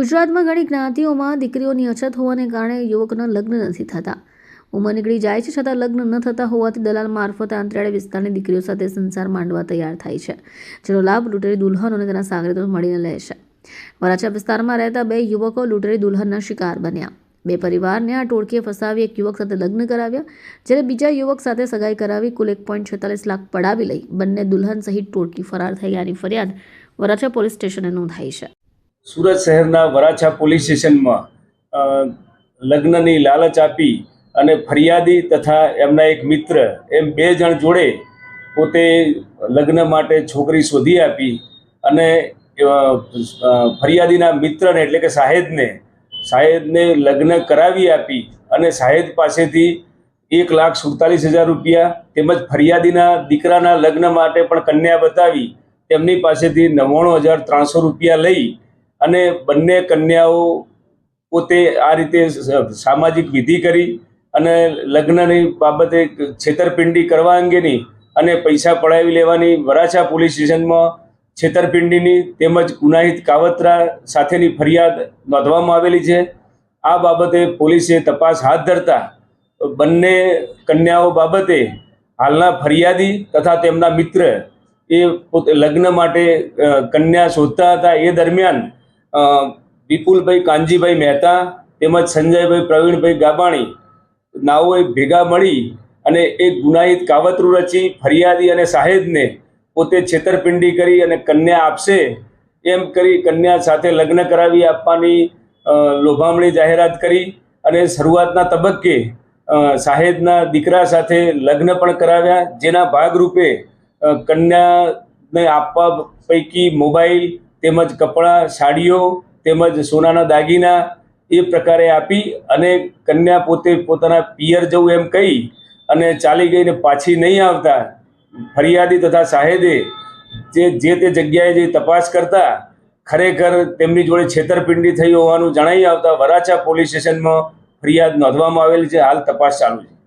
ગુજરાતમાં ઘણી જ્ઞાતિઓમાં દીકરીઓની અછત હોવાને કારણે યુવકના લગ્ન નથી થતા. ઉંમર નીકળી જાય છે છતાં લગ્ન ન થતા હોવાથી દલાલ મારફતે આંતરિયાળ વિસ્તારની દીકરીઓ સાથે સંસાર માંડવા તૈયાર થાય છે, જેનો લાભ લૂંટેરી દુલ્હન અને તેના સાગરીતો મળીને લે છે. વરાછા વિસ્તારમાં રહેતા બે યુવકો લૂંટેરી દુલ્હનના શિકાર બન્યા. બે પરિવારને આ ટોળકીએ ફસાવી એક યુવક સાથે લગ્ન કરાવ્યા જ્યારે બીજા યુવક સાથે સગાઈ કરાવી કુલ એક પોઈન્ટ છેતાલીસ લાખ પડાવી લઈ. બંને દુલ્હન સહિત ટોળકી ફરાર થઈ ગયાની ફરિયાદ વરાછા પોલીસ સ્ટેશને નોંધાઈ છે. સુરત શહેરના વરાછા પોલીસ સ્ટેશનમાં લગ્નની લાલચ આપી અને ફરિયાદી તથા એમના એક મિત્ર, એમ બે જણ જોડે પોતે લગ્ન માટે છોકરી શોધી આપી અને ફરિયાદીના મિત્રને એટલે કે સાહેદને સાહેદને લગ્ન કરાવી આપી અને સાહેદ પાસેથી એક લાખ સુડતાલીસ હજાર રૂપિયા તેમજ ફરિયાદીના દીકરાના લગ્ન માટે પણ કન્યા બતાવી, તેમની પાસેથી નવ્વાણું હજાર ત્રણસો રૂપિયા લઈ અને બંને કન્યાઓ પોતે આ રીતે સામાજિક વિધિ કરી અને લગ્નની બાબતે છેતરપિંડી કરવા અંગેની અને પૈસા પડાવી લેવાની વરાછા પોલીસ સ્ટેશનમાં છેતરપિંડીની તેમજ ગુનાહિત કાવતરા સાથેની ફરિયાદ નોંધવામાં આવેલી છે. આ બાબતે પોલીસે તપાસ હાથ ધરતા બંને કન્યાઓ બાબતે હાલના ફરિયાદી તથા તેમના મિત્ર એ પોતે લગ્ન માટે કન્યા શોધતા હતા. એ દરમિયાન વિપુલભાઈ કાનજીભાઈ મહેતા તેમજ સંજયભાઈ પ્રવીણભાઈ ગાબાણી નાઓએ ભેગા મળી અને એક ગુનાહિત કાવતરું રચી ફરિયાદી અને સાહેદને પોતે છેતરપિંડી કરી અને કન્યા આપશે એમ કરી કન્યા સાથે લગ્ન કરાવી આપવાની લોભામણી જાહેરાત કરી અને શરૂઆતના તબક્કે સાહેદના દીકરા સાથે લગ્ન પણ કરાવ્યા, જેના ભાગરૂપે કન્યાને આપવા પૈકી મોબાઈલ તેમજ કપડાં, સાડીઓ, તેમજ સોનાના દાગીના એ પ્રકારે આપી અને કન્યા પોતે પોતાના પિયર જવું એમ કહી અને ચાલી ગઈને પાછી નહીં આવતા. ફરિયાદી તથા સાહેદે જે જે તે જગ્યાએ જઈ તપાસ કરતા, ખરેખર તેમની જોડે છેતરપિંડી થઈ હોવાનું જણાઈ આવતા વરાછા પોલીસ સ્ટેશનમાં ફરિયાદ નોંધવામાં આવેલી છે. હાલ તપાસ ચાલુ છે.